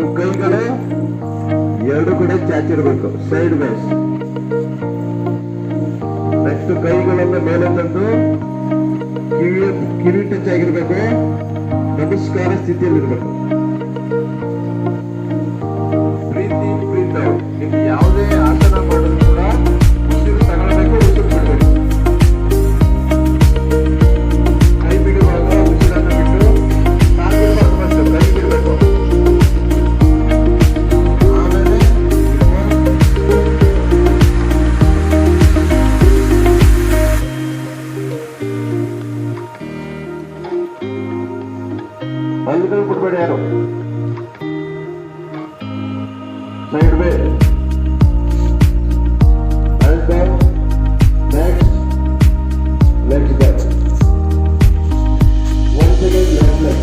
ನೀವು ಕೈಗಳು ಎರಡು ಕಡೆ ಚಾಚಿರ್ಬೇಕು ಸೈಡ್ ಬೇಸ್ ನೆಕ್ಸ್ಟ್ ಕೈಗಳನ್ನ ಮೇಲೆ ತಂದು ಕಿವಿ ಟಚ್ ಆಗಿರ್ಬೇಕು, ನಮಸ್ಕಾರ ಸ್ಥಿತಿಯಲ್ಲಿರ್ಬೇಕು. good at them. Say Next. Next battle. Once again, left leg.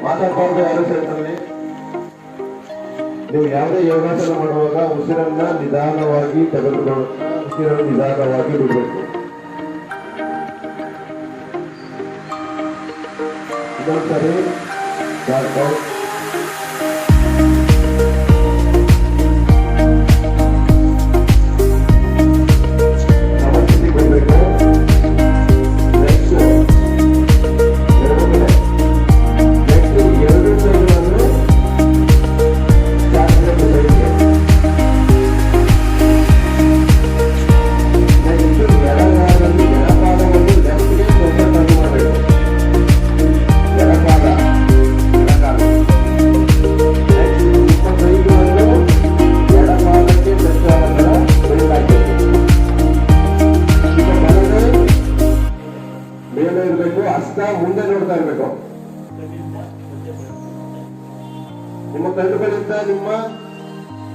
I'm going ನೀವು ಯಾವುದೇ ಯೋಗಾಸನ ಮಾಡುವಾಗ ಉಸಿರನ್ನ ನಿಧಾನವಾಗಿ ತೆಗೆದುಕೊಂಡು ಉಸಿರನ್ನು ನಿಧಾನವಾಗಿ ಬಿಡಬೇಕು. ಇನ್ನೊಂದ್ಸರಿ ಮೇಲೆ ಇರಬೇಕು ಹಸ್ತ ಮುಂದೆ ನೋಡ್ತಾ ಇರಬೇಕು. ನಿಮ್ಮ ಕಣ್ಣುಗಳಿಂದ ನಿಮ್ಮ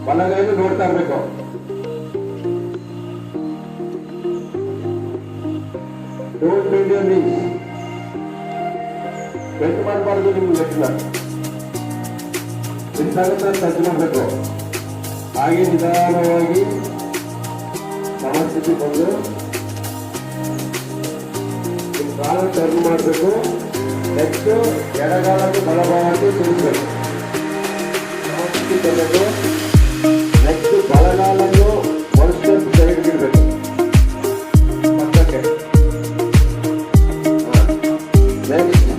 ಬಲಗೈನು ನೋಡ್ತಾ ಇರಬೇಕು. ಡೋಂಟ್ ಬೆಂಡ್ ಯೋರ್ ನೀಸ್ ಮಾಡಬಾರ್ದು ನಿಮ್ಮ ಲೆಗ್ನ ಎಷ್ಟಾಗುತ್ತೆ ಟಚ್ ಮಾಡಬೇಕು. ಹಾಗೆ ನಿಧಾನವಾಗಿ ಸಮಸ್ಥಿತಿ ಬಂದು ಕಾಲ ಟರ್ನ್ ಮಾಡಬೇಕು ನೆಕ್ಸ್ಟ್ ಎಡಗಾಲಕ್ಕೆ ಬಲಭಾಗಕ್ಕೆ ತಿರುಗಬೇಕು ಸಮಸ್ಥಿತಿ ಬರಬೇಕು ನೆಕ್ಸ್ಟ್ ಬಲಗಾಲನ್ನು ಒಂದು ಸ್ಟೆಪ್ ಸೈಡ್ ಇಡಬೇಕು ಪಕ್ಕಕ್ಕೆ ನೆಕ್ಸ್ಟ್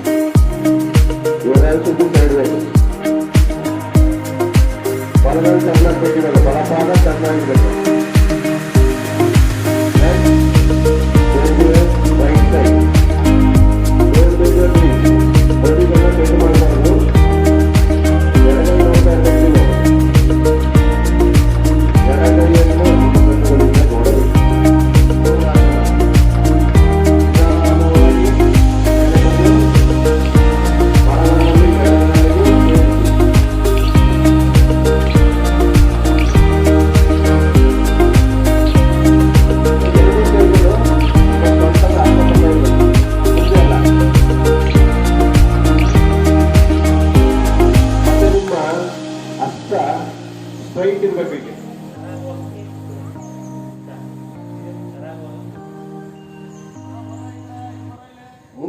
ಇವಾಗ ಸುದ್ದು ಸೈಡ್ ಬೇಕು ಬಲಗಾಲ ಚೆನ್ನಾಗಿ ಬೇಕಿರಲ್ಲ ಬಲಪಾದ ಚೆನ್ನಾಗಿರ್ಬೇಕು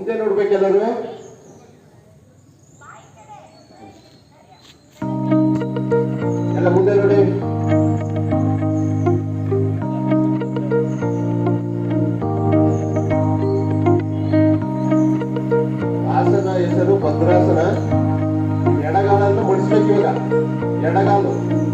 ಮುಂದೆ ನೋಡ್ಬೇಕೆಲ್ಲರೂ ಎಲ್ಲ ಮುಂದೆ ನೋಡಿ. ಆಸನ ಹೆಸರು ಭದ್ರಾಸನ. ಎಡಗಾಲನ್ನು ಮಡಿಸ್ಬೇಕು ಇವಾಗ. ಎಡಗಾಲು ಎಡಗಾಲ.